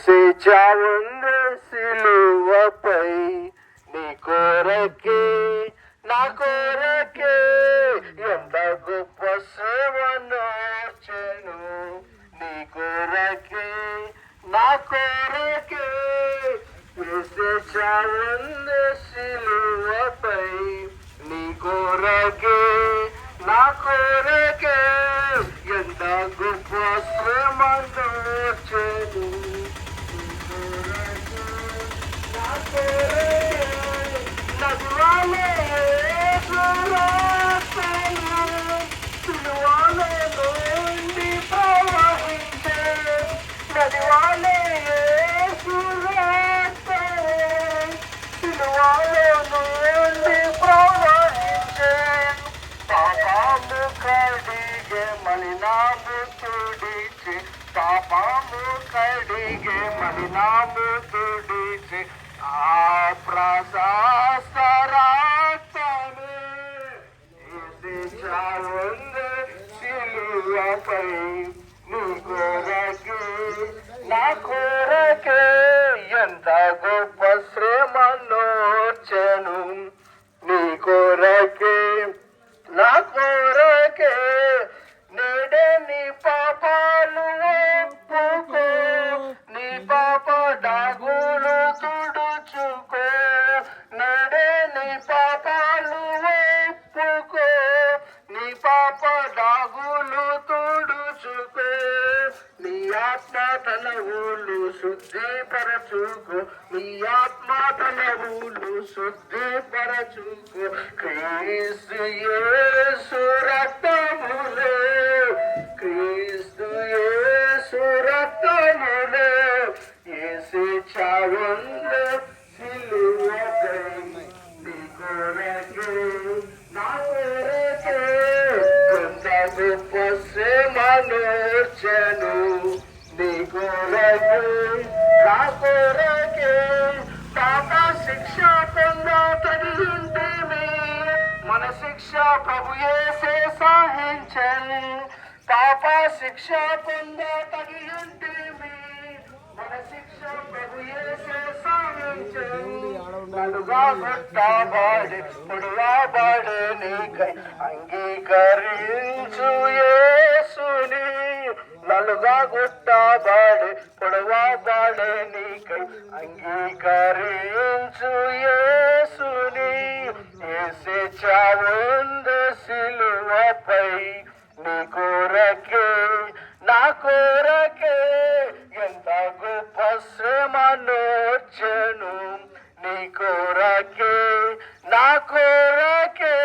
ఏసే చావుంది సిలువపై. నీ కోరకే నా కోరకే ఎంత గొప్ప సేవను నీ కోరకే నా కోరకే వేసే చావుంది సిలువపై. నీ కోరకే నా కోరకే ఎంత గొప్ప శ్రమనోర్చెను ಕಡಿಗೆ ಮಲಿನಾಮ ತುಡಿಸಿ ఆ ఎంత గొప్ప శ్రమనోర్చెను. నీ కోరకే నా కోరకే నేడే నీ పాపాలు ఒప్పుకో. నీ పాప దాగు డాగులు తుడుచుకో నీ ఆత్మ తన ఊళ్ళు శుద్ధిపరచుకో నీ ఆత్మ తన ఊళ్ళు శుద్ధిపరచుకో క్రీస్తు యేసు రక్తములో ఎంత గొప్ప శ్రమనోర్చెను నీ కొరకే నా కొరకే పాప శిక్ష పొందా తగిలింటిమి మన శిక్ష ప్రభు యేసే సహించను పాప శిక్ష పొందా తగిలింటిమి మన శిక్ష ప్రభు యేసే సహించను నలుగా గుట్టబాడి పొడవబడి నీకై అంగీకరించు యేసుని నలుగా గుట్టబాడి పొడవబడి నీకై అంగీకరించు యేసుని. ఏసే చావుంది సిలువపై నీ కోరకే నా కోరకే ఎంత గొప్ప శ్రమనోర్చెను నీ కోరకే నా కోరకే